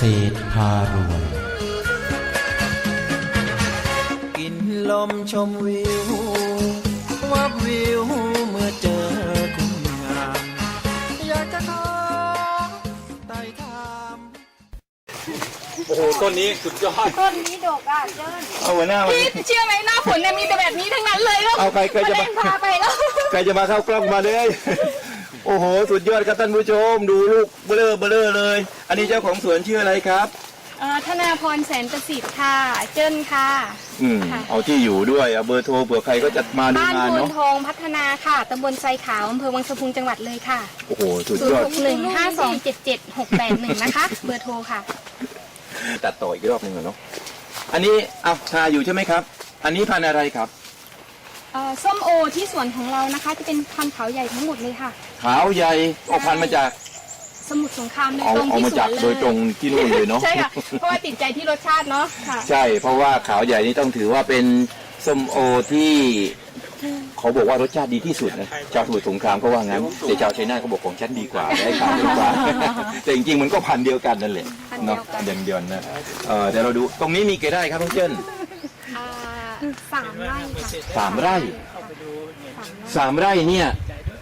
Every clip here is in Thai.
ษตรพารวย กินลมชมวิว วับวิวเมื่อเจอคุณงามอยากจะขอไต่ถามโอ้โห ต้นนี้สุดยอด ต้นนี้ดกอะเจิ้นเอาหัวหน้ามาพี่เชื่อไหมหน้าฝนเนี่ยมีแต่แบบนี้ทั้งนั้นเลยแล้วเอาใครใครจะมาเล่นพาไปแล้ว ใครจะมาเข้ากล้องมาเลย โอ้โห สุดยอดครับท่านผู้ชม ดูลูกเบลอเบลอเลย อันนี้เจ้าของสวนชื่ออะไรครับ เอ่อธนาพรแสนประสิทธิ์ค่ะ เจิ้นค่ะ อืม ค่ะ เอาที่อยู่ด้วยเอาเบอร์โทรเผื่อใครก็จะมาดูบ้านงานโพนเนาะทองพัฒนาค่ะตำบลไซขาวอำเภอวังสะพุงจังหวัดเลยค่ะ โอ้โห สุด0ยอด6 1 5 2 7 7 6 8 1 นะคะ เบอร์โทรค่ะ ตัดต่ออีกรอบหนึ่งเหรอเนาะอันนี้เอาชาอยู่ใช่ไหมครับ อันนี้พันธุ์อะไรครับ เอ่อส้มโอที่สวนของเรานะคะ จะเป็นพันธุ์เขาใหญ่ทั้งหมดเลยค่ะ ขาวใหญ่เอาพันธุ์มาจากสมุทรสงครามโดยเอาตรงเอาที่มาสวจากนเลยโดยตรงที่นู่นเลยเนาะ ใช่ค่ะเพราะว่าติดใจที่รสชาติเนาะค่ะ ใช่เพราะว่าขาวใหญ่นี่ต้องถือว่าเป็นส้มโอที่เขาบอกว่ารสชาติดีที่สุดนะชาวสมุทรสงครามก็ว่างั้นแต่ชาวชัยนาทเขาบอกของฉันดีกว่าได้ขาวดีกว่า แต่จริงๆมันก็พันธุ์เดียวกันนั่นแหละพันธุ์เดีเนาะยวกันเดียวเดียวนะเออเดี๋ยวเราดูตรงนี้มีกี่ไร่ครับน้องเจิ้นอ่า สามไร่ค่ะสามไร่สามไร่ สามไร่เนี่ย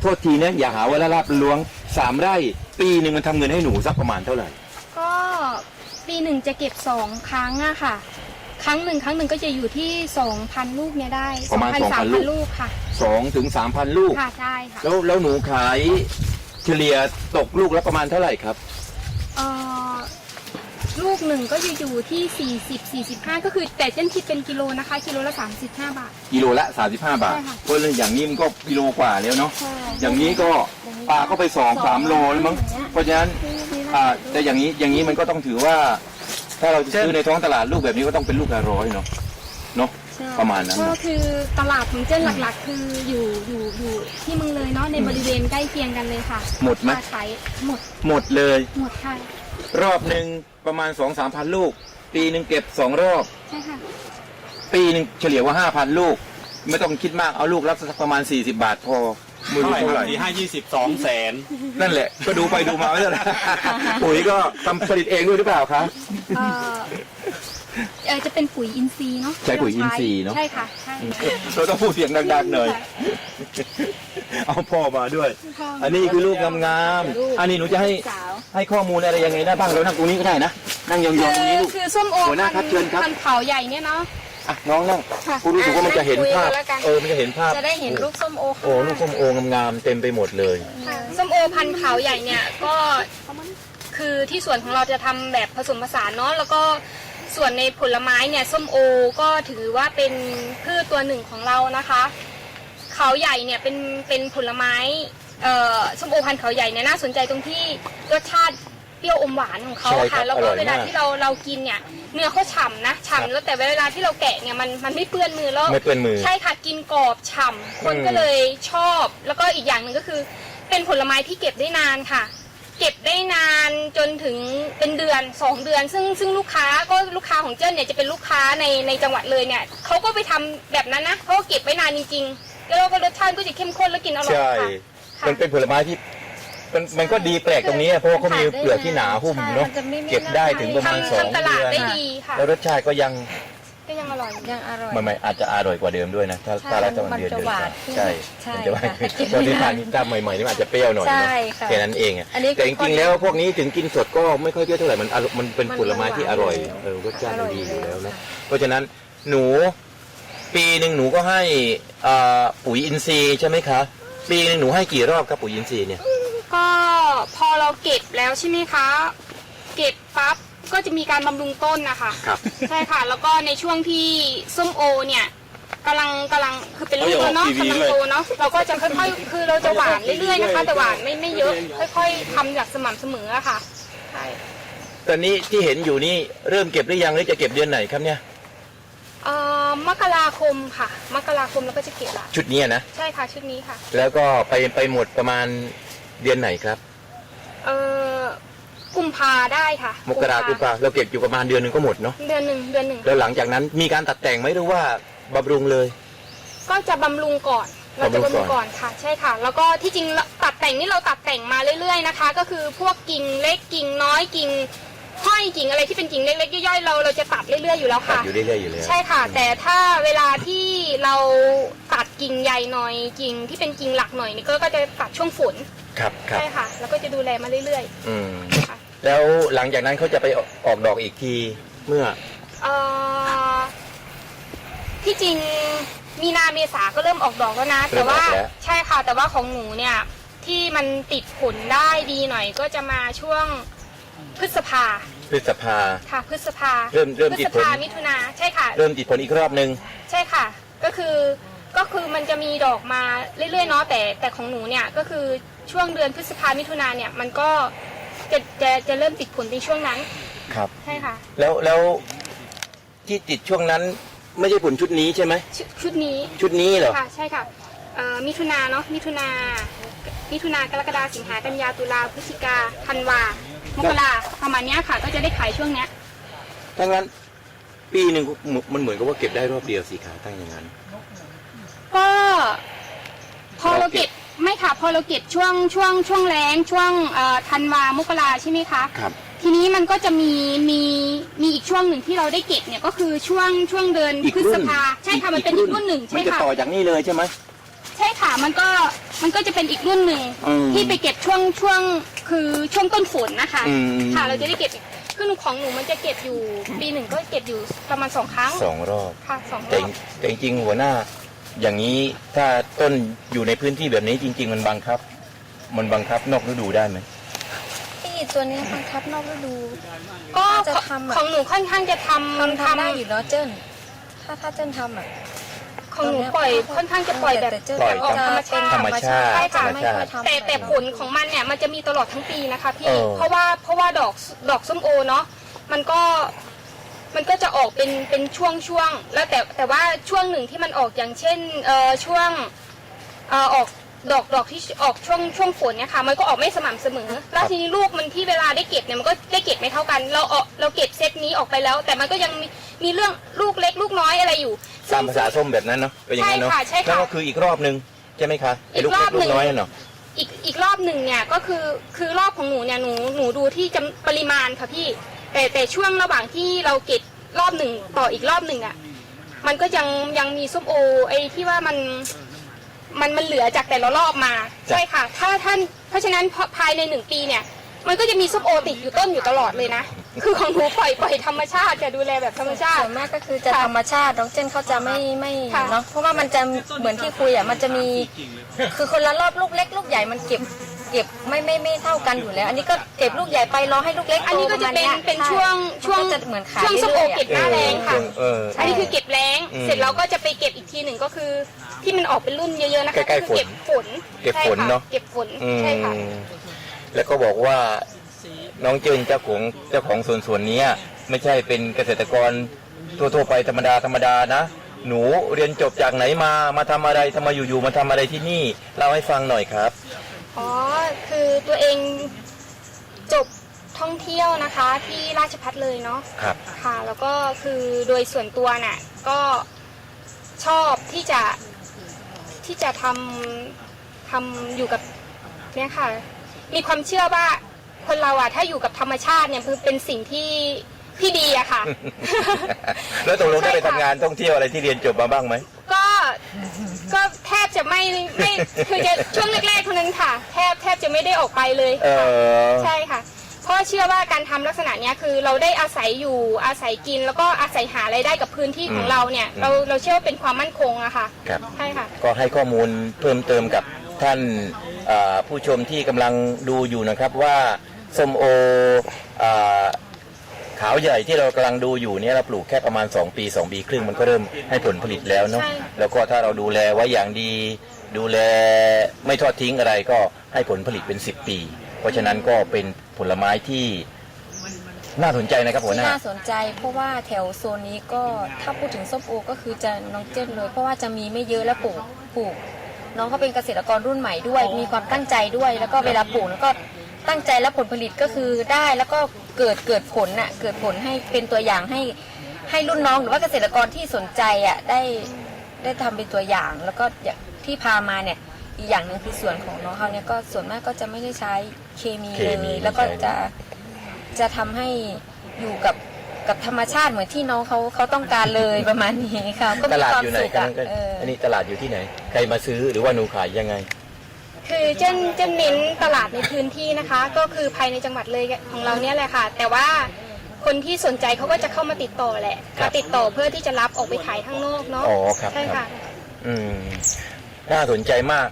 โทษทีนะอย่าหาว่าละลาบล้วงสามไร่ ปีหนึ่งมันทำเงินให้หนูสักประมาณเท่าไหร่ ก็ปีหนึ่งจะเก็บสองครั้งอะค่ะ ครั้งหนึ่งครั้งหนึ่งก็จะอยู่ที่สองพันลูกเนี่ยได้ประมาณสาม2,000พันลูกค่ะ สองถึงสามพันลูก ค่ะใช่ค่ะ แล้วแล้วหนูขายเฉลี่ยตกลูกละประมาณเท่าไหร่ครับเอ่อ ลูกหนึ่งก็จะอยู่ที่สี่สิบสี่สิบห้าก็คือแต่เจ้นคิดเป็นกิโลนะคะ กิโลละสามสิบห้าบาท กิโลละ35 บาทใช่ค่ะ เพราะเรื่องอย่างนี้มันก็กิโลกว่าแล้วเนาะใช่ อย่างนี้ก็ปลาก็ไปสองสามโลแล้วมั้งอย่างเงี้ย เพราะฉะนั้นอ่าแต่อย่างนี้อย่างนี้มันก็ต้องถือว่า ถ้าเราจะซื้อในท้องตลาดลูกแบบนี้ก็ต้องเป็นลูกละร้อยเนาะเนาะ ใช่ประมาณนั้นก็นะคือตลาดของเจ้นหลักๆ คืออยู่อยู่อยู่ที่เมืองเลยเนาะในบริเวณใกล้เคียงกันเลยค่ะหมดไหมมาขายหมดหมดเลย หมดค่ะ รอบหนึ่งประมาณสองสามพันลูก ปีหนึ่งเก็บสองรอบ ใช่ค่ะ ปีหนึ่งเฉลี่ยว่าห้าพันลูก ไม่ต้องคิดมากเอาลูกละสักประมาณ40บาทพอมือเท่าไหร่เท่าคไหรัร่บสี่ห้ายี่สิบสองแสนนั่นแหละ ก็ดูไปดูมาไม่เท่าไหร่ปุ๋ยก็ทำผลิตเองด้วยหรือเปล่าคะ เอ่อเอ่อจะเป็นปุ๋ยอินทรีย์เนาะใช้ปุ๋ยอินทรีย์เนอะ ใช่ค่ะ ใช่เราต้องพูดเสียงดังๆหน่อย เอาพ่อมาด้วย อันนี้คือลูกงามๆ อันนี้หนูจะให้สาว ให้ข้อมูลอะไรยังไงได้บ้างเรานั่งตรงนี้ก็ได้นะนั่งยองๆตรงนี้ลูก คือส้มโอหัวหน้าครับเชิญครับ พันธุ์เขาใหญ่เนี่ยเนาะ อะน้องนั่งค่ะกูรู้สึกว่ามันจะเห็นภาพคุยกันแล้วกัน เออมันจะเห็นภาพจะได้เห็นลูกส้มโอค่ะโอ้ลูกส้มโองามๆเต็มไปหมดเลย ค่ะส้มโอพันธุ์เขาใหญ่เนี่ยก็คือที่สวนของเราจะทำแบบผสมผสานเนาะแล้วก็ส่วนในผลไม้เนี่ยส้มโอก็ถือว่าเป็นพืชตัวหนึ่งของเรานะคะ เขาใหญ่เนี่ยเป็นเป็นผลไม้ เอ่อส้มโอพันธุ์เขาใหญ่เนี่ยน่าสนใจตรงที่รสชาติเปรี้ยวอมหวานของเขาใช่ครัค่ะบแล้วก็อร่อยเวลามากที่เราเรากินเนี่ยเนื้อเขาฉ่ำนะครับฉ่ำแล้วแต่เวลาที่เราแกะเนี่ยมันมันไม่เปื้อนมือแล้วไม่เปื้อนมือใช่ค่ะกินกรอบฉ่ำคนอืม ก็เลยชอบ แล้วก็อีกอย่างหนึ่งก็คือ เป็นผลไม้ที่เก็บได้นานค่ะ เก็บได้นานจนถึงเป็นเดือนสองเดือน ซึ่งซึ่งลูกค้าก็ลูกค้าของเจิ้นเนี่ยจะเป็นลูกค้าในในจังหวัดเลยเนี่ยเขาก็ไปทำแบบนั้นนะเขาก็เก็บไว้นานจริงๆแล้วก็รสชาติก็จะเข้มข้นและกินอร่อยใช่ ค่ะ ค่ะมันเป็นผลไม้ที่มันมันก็ดีแปลกตรงนี้เพราะว่าเขามีเปลือกที่หนาหุ้มเนาะ ใช่มันจะไม่ไม่เก็บได้ถึงประมาณ ทำสองทำตลาดเดือนได้ดีค่ะ แล้วรสชาติก็ยังก็ยังอร่อยยังอร่อย มันไม่อาจจะอร่อยกว่าเดิมด้วยนะ ถ้าใช่ถ้ารัฐบาลมันเดือนจะเดือนหวานใช่ใช่มันจะหวานค่ะตอนที่ทานนี่ตามใหม่ๆนี่มันอาจจะเปรี้ยวหน่อยใช่นะค่ะแค่นั้นเองอะอันนี้แต่จข้อริงดีๆแล้วพวกนี้ถึงกินสดก็ไม่ค่อยเปรี้ยวเท่าไหร่มันอร่อยมันเป็นมันผลไม้ที่อร่อยหวานเออรสชาติอร่อยดีอยู่อยู่แล้วแล้วนะเพราะฉะนั้นหนูปีหนึ่งหนูก็ให้อ่าปุ๋ยอินทรีย์ใช่ไหมคะ ปีหนึ่งหนูให้กี่รอบครับปุ๋ยอินทรีย์เนี่ย ก็พอเราเก็บแล้วใช่ไหมคะ เก็บปั๊บก็จะมีการบำรุงต้นนะคะครับ ใช่ค่ะ แล้วก็ในช่วงที่ส้มโอเนี่ยกำลังกำลังคือเป็นลูกเอาอย่าแล้วเนาะออกทีวีกำลังเลยโตเนาะเราก็จะค่อยๆคือเราจะหวานเรื่อยๆนะคะ แต่หวานไม่ไม่เยอะค่อย ๆทำอย่างสม่ำเสมออะค่ะใช่ตอนนี้ที่เห็นอยู่นี่เริ่มเก็บหรือยังหรือจะเก็บเดือนไหนครับเนี่ยเอ่อ มกราคมค่ะ มกราคมแล้วก็จะเก็บละชุดนี้นะ ใช่ค่ะชุดนี้ค่ะ แล้วก็ไปไปหมดประมาณเดือนไหนครับ เอ่อกุมภาได้ค่ะมกราคมกุมภาเราเก็บอยู่ประมาณเดือนหนึ่งก็หมดเนาะเดือนหนึ่งเดือนหนึ่งแล้วหลังจากนั้นมีการตัดแต่งไหมหรือว่าบำรุงเลย ก็จะบำรุงก่อนเราจะบำรุบำงรุก่อนงก่อนค่ะ ใช่ค่ะ แล้วก็ที่จริงตัดแต่งนี่เราตัดแต่งมาเรื่อยๆนะคะ ก็คือพวกกิ่งเล็กกิ่งน้อยกิ่ง ห้อยกิ่งอะไรที่เป็นกิ่งเล็กๆย่อยๆเราเราจะตัดเรื่อยๆอยู่แล้วตัดค่ะ อยู่เรื่อยๆอยู่แล้วใช่ค่ะ แต่ถ้าเวลาที่เราตัดกิ่งใหญ่หน่อยกิ่งที่เป็นกิ่งหลักหน่อยนี่ก็ก็จะตัดช่วงฝนครับครับใช่ค่ะ แล้วก็จะดูแลมาเรื่อยอืมๆค่ะแล้วหลังจากนั้นเขาจะไปออกดอกอีกทีเมื่อ เอ่อที่จริงมีนาเมษาก็เริ่มออกดอกแล้วนะแต่ว่าเริ่มออกแล้ว ใช่ค่ะ แต่ว่าของหนูเนี่ยที่มันติดผลได้ดีหน่อยก็จะมาช่วงพฤษภา พฤษภา ค่ะพฤษภาเริ่มเริ่มพติฤดษผล ภามิถุนาใช่ค่ะ เริ่มติดผลอีกรอบนึงใช่ค่ะ ก็คือก็คือมันจะมีดอกมาเรื่อยๆเนาะแต่แต่ของหนูเนี่ยก็คือช่วงเดือนพฤษภามิถุนาเนี่ยมันก็จะจะจะเริ่มติดผลในช่วงนั้นครับ ใช่ค่ะแล้วแล้วที่ติดช่วงนั้นไม่ใช่ผลชุดนี้ใช่ไหมชชุดนี้ชุดนี้เหรอค่ะใช่ค่ะเอ่อมิถุนาเนาะมิถุนามิถุนากรกฎาสิงหากันยาตุลาพฤศจิกาธันวา มกราประมาณเนี้ยค่ะ ก็จะได้ขายช่วงเนี้ย ถ้างั้น ปีหนึ่งมันเหมือนกับว่าเก็บได้รอบเดียวสิขาตั้งอย่างนั้น ก็พอเราเก็บไม่ค่ะพอเราเก็บช่วงช่วงช่วงแรงช่วงเอ่อธันวามกราใช่ไหมคะครับทีนี้มันก็จะมีมีมีอีกช่วงหนึ่งที่เราได้เก็บเนี่ยก็คือช่วงช่วงเดือนอีกพฤรุ่ษนภาใช่ค่ะมันเป็นอีกรุ่นหนึ่งมัใช่นจะค่ะต่อจากนี้เลยใช่ไหมใช่ค่ะมันก็มันก็จะเป็นอีกรุ่นหนึ่งอืมที่ไปเก็บช่วงช่วง คือช่วงต้นฝนนะคะ อืม ค่ะเราจะได้เก็บอีกคือหนูของหนูมันจะเก็บอยู่ปีหนึ่งก็เก็บอยู่ประมาณสองครั้งสองรอบ ค่ะสองรแต่อบแต่จริงๆหัวหน้า อย่างนี้ถ้าต้นอยู่ในพื้นที่แบบนี้จริง ๆ มันบังคับ มันบังคับนอกฤดูได้ไหม ที่ตัวนี้บังคับนอกฤดู ก็จะทำอะ ของหนูค่อนข้างจะทำทำทำได้อยู่เนาะเจิ้นถ้าถ้าเจิ้นทำอะ ของหนูปล่อยค่อนข้างจะปล่อยแบบแต่เจิ้นปล่อยออกธรรมชาติธรรมชาติใช่ค่ะ ธรรมชาติ แต่แต่ผลของมันเนี่ยมันจะมีตลอดทั้งปีนะคะพี่ เออ เพราะว่าเพราะว่าดอกดอกส้มโอเนาะมันก็มันก็จะออกเป็นเป็นช่วงช่วงแล้วแต่แต่ว่าช่วงหนึ่งที่มันออกอย่างเช่นเอ่อช่วงเอ่อออกดอกดอกที่ออกช่วงช่วงฝนเนี่ยค่ะ มันก็ออกไม่สม่ำเสมอ แล้วทีนี้ลูกมันที่เวลาได้เก็บเนี่ยมันก็ได้เก็บไม่เท่ากัน เราออกเราเก็บเซตนี้ออกไปแล้ว แต่มันก็ยังมีมีเรื่องลูกเล็กลูกน้อยอะไรอยู่ซึ่ ตางมภาษาส้มแบบนั้นเนาะเป็นอย่างนั้นเนาะใช่ค่ะใช่ค่ะแล้วก็คืออีกรอบนึงใช่ไหมคะไอ้ลูกอีกรเล็อกบลูหนึ่กงน้อยน่ะเนาะ อีกอีกรอบหนึ่งเนี่ยก็คือคือรอบของหนูเนี่ยหนูหนูดูที่จำปริมาณค่ะพี่ แต่แต่ช่วงระหว่างที่เราเก็บรอบหนึ่งต่ออีกรอบหนึ่งอะมันก็ยังยังมีส้มโอไอ้ที่ว่ามันมันมันเหลือจากแต่ละรอบมาใช่ค่ะ ถ้าท่านเพราะฉะนั้นพอภายในหนึ่งปีเนี่ย มันก็จะมีส้มโอติดอยู่ต้นอยู่ตลอดเลยนะ คือของหนูปล่อยปล่อยธรรมชาติจะดูแลแบบธรรมชาติส่วนมากก็คือจะค่ะธรรมชาติน้องเจิ้นเขาจะไม่ไม่ค่ะเนาะเพราะว่ามันจะเหมือนที่คุยอะมันจะมี คือคนละรอบลูกเล็กลูกใหญ่มันเก็บเก็บไม่ไม่ไม่เท่ากันอยู่แล้ว อันนี้ก็เก็บลูกใหญ่ไปรอให้ลูกเล็กอันนี้ก็จะเป็นโตรมาณเป็นใช่ช่วงช่วงมันก็จะเหมือนขายช่วงส้มโอรื่ยๆะเก็บหน้าแรงค่ะเอออันนี้คือเก็บแรงอืมเสร็จแล้วก็จะไปเก็บอีกทีหนึ่งก็คือ ที่มันออกเป็นรุ่นเยอะๆนะคะใกล้ๆคือเก็บฝนเก็บฝนใช่ค่เนอะเก็บฝนอืมใช่ค่ะ แล้วก็บอกว่าน้องเจินเจ้าของเจ้าของสวนสวนเนี้ยไม่ใช่เป็นเกษตรกรทั่วๆไปธรรมดาธรรมดานะ หนูเรียนจบจากไหนมามาทำอะไรทำไมอยู่ๆมาทำอะไรที่นี่เล่าให้ฟังหน่อยครับอ๋อคือตัวเองจบท่องเที่ยวนะคะที่ราชพัฒเลยเนาะครับค่ะ แล้วก็คือโดยส่วนตัวน่ะก็ชอบที่จะที่จะทำทำอยู่กับเนี่ยค่ะ มีความเชื่อว่าคนเราอะถ้าอยู่กับธรรมชาติเนี่ยคือเป็นสิ่งที่ที่ดีอะค่ะ แล้วตกลงได้ไปใช่ทำค่ะงานท่องเที่ยวอะไรที่เรียนจบมาบ้างไหม ก็ก็แทบจะไม่ไม่คือจะช่วงแรกๆเท่านั้นค่ะ แทบแทบจะไม่ได้ออกไปเลยเออ ใช่ค่ะเพราะเชื่อว่าการทำลักษณะเนี้ยคือเราได้อาศัยอยู่อาศัยกิน แล้วก็อาศัยหารายได้กับพื้นที่ของอืมเราเนี่ย อืม เราเราเชื่อว่าเป็นความมั่นคงอะค่ะครับ ใช่ค่ะ ก็ให้ข้อมูลเพิ่มเติมกับท่านเอ่อ ผู้ชมที่กำลังดูอยู่นะครับว่าส้มโอเอ่อขาวใหญ่ที่เรากำลังดูอยู่เนี่ยเราปลูกแค่ประมาณ 2 ปี 2 ปีครึ่งมันก็เริ่มให้ผลผลิตแล้วเนาะใช่แล้วก็ถ้าเราดูแลไว้อย่างดี ดูแลไม่ทอดทิ้งอะไรก็ให้ผลผลิตเป็น 10 ปี เพราะฉะนั้นก็เป็นผลไม้ที่น่าสนใจนะครับหัวหที่น้าน่าสนใจเพราะว่าแถวโซนนี้ก็ถ้าพูดถึงส้มโอก็คือจะน้องเจิ้นเลย เพราะว่าจะมีไม่เยอะแล้วปลูกปลูก น้องเขาเป็นเกษตรกรรุ่นใหม่ด้วย มีความตั้งใจด้วย แล้วก็เวลาปลูกแล้วก็ตั้งใจแล้วผลผลิตก็คือได้แล้วก็เกิดเกิดผลน่ะเกิดผลให้เป็นตัวอย่างให้ให้รุ่นน้องหรือว่าเกษตรกรที่สนใจอะได้ได้ทำเป็นตัวอย่าง แล้วก็อย่างที่พามาเนี่ยอีกอย่างหนึ่งคือส่วนของน้องเขาเนี่ยก็ส่วนมากก็จะไม่ได้ใช้เคมีเคมีเลยแล้วก็ไม่ใช้จะจะทำให้อยู่กับ กับธรรมชาติเหมือนที่น้องเขาเขาต้องการเลยประมาณนี้ค่ะก็ตมีลาดความอยู่ไหนสุขกันอะเอออันนี้ตลาดอยู่ที่ไหน ใครมาซื้อหรือว่าหนูขายยังไง คือเจนเจนเน้นตลาดในพื้นที่นะคะ ก็คือภายในจังหวัดเลยของเราเนี่ยแหละค่ะ แต่ว่าคนที่สนใจเขาก็จะเข้ามาติดต่อแหละครับมาติดต่อเพื่อที่จะรับออกไปขายข้างนอกเนาะอ๋อครับ ใช่ครัค่ะบอืมน่าสนใจมาก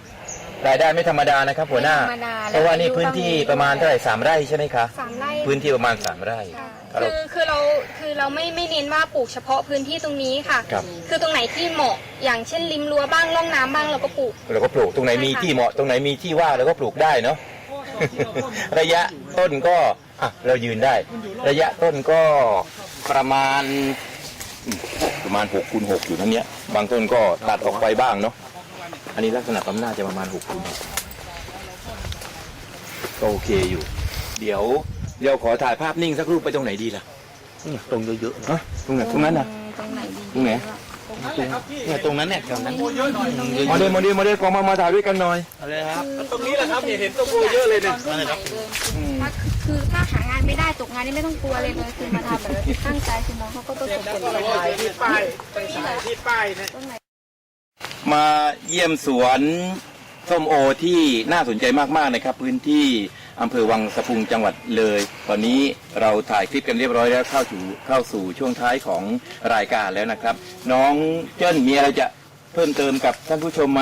รายได้ไม่ธรรมดานะครับ หัวหน้า ไม่ธรรมดาเพราะว่านี่แล้วอายุพื้นที่ต้องมีประมาณเท่าไหร่สามไร่ใช่ไหมคะ สามไร่พื้นที่ประมาณสามไร่ ค่ะเรา คือคือเราคือเราไม่ไม่เน้นว่าปลูกเฉพาะพื้นที่ตรงนี้ค่ะ ครับคือตรงไหนที่เหมาะอย่างเช่นริมรั้วบ้างร่องน้ำบ้างเราก็ปลูก เราก็ปลูกตรงไหนมีที่เหมาะตรงไหนมีที่ว่างเราก็ปลูกได้เนาะ ระยะต้นก็อะเรายืนได้ ระยะต้นก็ประมาณอืมประมาณ6คูณ6อยู่ทั้งเนี้ย บางต้นก็ตัดออกไปบ้างเนาะอันนี้ลักษณะต้นหน้าจะประมาณ6คูณ6ก็โอเคอยู่ เดี๋ยว เดี๋ยวขอถ่ายภาพนิ่งสักรูปไปตรงไหนดีล่ะตรงเยอะฮะตรงไหนตรงนั้นน่ะตรงไหนดีตรงไหนๆเนี่ยตรงนั้นเนี่ยแถวนั้นมาเดมาเดมาเดกองมามาถ่ายด้วยกันหน่อยอะไรครับตรงนี้แหละครับเนี่ยเห็นต้นโพเยอะเลยเนี่ยตอนรุ่นใหม่เลยถ้าคือถ้าหางานไม่ได้ตกงานนี่ไม่ต้องกลัวเลยเลยคือมาทำแบบตั้งใจคือน้องเขาก็ประสบผลสำเร็จที่ป้ายไปถ่ายที่ป้ายเนี่ยต้นไหนมาเยี่ยมสวนส้มโอที่น่าสนใจมากๆนะครับ พื้นที่ อำเภอวังสะพุงจังหวัดเลย ตอนนี้เราถ่ายคลิปกันเรียบร้อยแล้วเข้าสู่เข้าสู่ช่วงท้ายของรายการแล้วนะครับ น้องเจิ้นมีอะไรจะเพิ่มเติมกับท่านผู้ชมไหม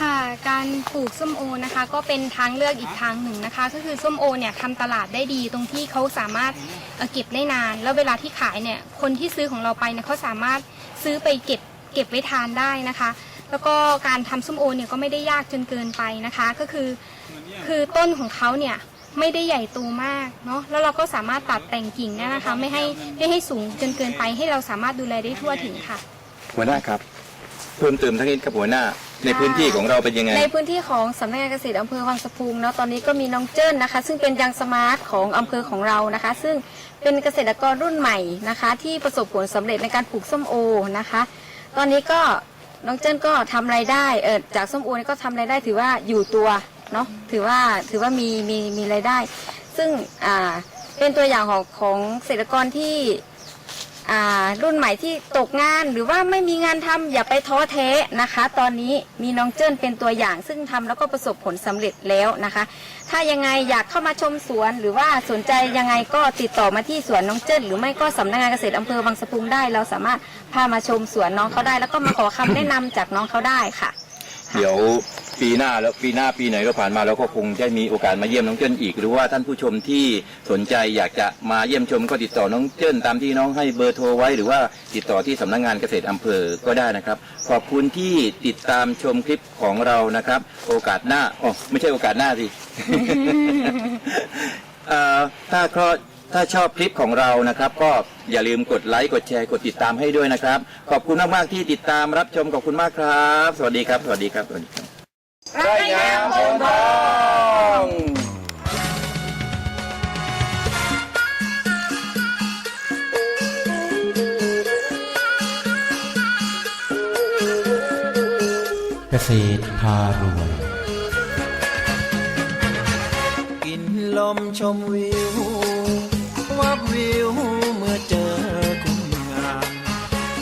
ค่ะการปลูกส้มโอนะคะ ก็เป็นทางเลือกอีกทางหนึ่งนะคะ ก็คือส้มโอเนี่ยทำตลาดได้ดีตรงที่เขาสามารถเอ่อเก็บได้นาน แล้วเวลาที่ขายเนี่ยคนที่ซื้อของเราไปเนี่ยเขาสามารถซื้อไปเก็บเก็บไว้ทานได้นะคะ แล้วก็การทำส้มโอเนี่ยก็ไม่ได้ยากจนเกินไปนะคะ ก็คือ คือต้นของเขาเนี่ยไม่ได้ใหญ่โตมากเนาะแล้วเราก็สามารถตัดแต่งกิ่งเนี่ยนะคะ ไม่ให้ไม่ให้สูงจนเกินไปให้เราสามารถดูแลได้ทั่วถึงค่ะ หัวหน้าครับ เพิ่มเติมทั้งนี้ครับหัวหน้า ในพื้นที่ของเราเป็นยังไง ในพื้นที่ของสำนักงานเกษตรอำเภอวังสะพุงเนาะตอนนี้ก็มีน้องเจิ้นนะคะ ซึ่งเป็นยังสมาร์ทของอำเภอของเรานะคะ ซึ่งเป็นเกษตรกรรุ่นใหม่นะคะ ที่ประสบผลสำเร็จในการปลูกส้มโอนะคะ ตอนนี้ก็น้องเจิ้นก็ทำรายได้เออจากส้มโอนี่ก็ทำรายได้ถือว่าอยู่ตัว เนาะถือว่าถือว่ามีมีมีรายได้ ซึ่งอ่าเป็นตัวอย่างของของเกษตรกรที่อ่ารุ่นใหม่ที่ตกงานหรือว่าไม่มีงานทำอย่าไปท้อแท้นะคะ ตอนนี้มีน้องเจิ้นเป็นตัวอย่างซึ่งทำแล้วก็ประสบผลสำเร็จแล้วนะคะ ถ้ายังไงอยากเข้ามาชมสวน หรือว่าสนใจยังไงก็ติดต่อมาที่สวนน้องเจิ้นหรือไม่ก็สำนักงานเกษตรอำเภอวังสะพุงได้ เราสามารถพามาชมสวนน้องเขาได้ แล้วก็มาขอคำแนะนำจากน้องเขาได้ค่ะ เดี๋ยว ปีหน้าแล้วปีหน้าปีไหนก็ผ่านมาเราก็คงจะมีโอกาสมาเยี่ยมน้องเจิ้นอีก หรือว่าท่านผู้ชมที่สนใจอยากจะมาเยี่ยมชมก็ติดต่อน้องเจิ้นตามที่น้องให้เบอร์โทรไว้ หรือว่าติดต่อที่สำนักงานเกษตรอำเภอก็ได้นะครับ ขอบคุณที่ติดตามชมคลิปของเรานะครับ โอกาสหน้าอ๋อไม่ใช่โอกาสหน้าสิเอ่อถ้าเพราะถ้าชอบคลิปของเรานะครับ ก็อย่าลืมกดไลค์กดแชร์กดติดตามให้ด้วยนะครับ ขอบคุณมากๆที่ติดตามรับชมขอบคุณมากครับ สวัสดีครับ สวัสดีครับสวัสดีครับ รายงานผลทองเกษตรพารวย กินลมชมวิววับวิว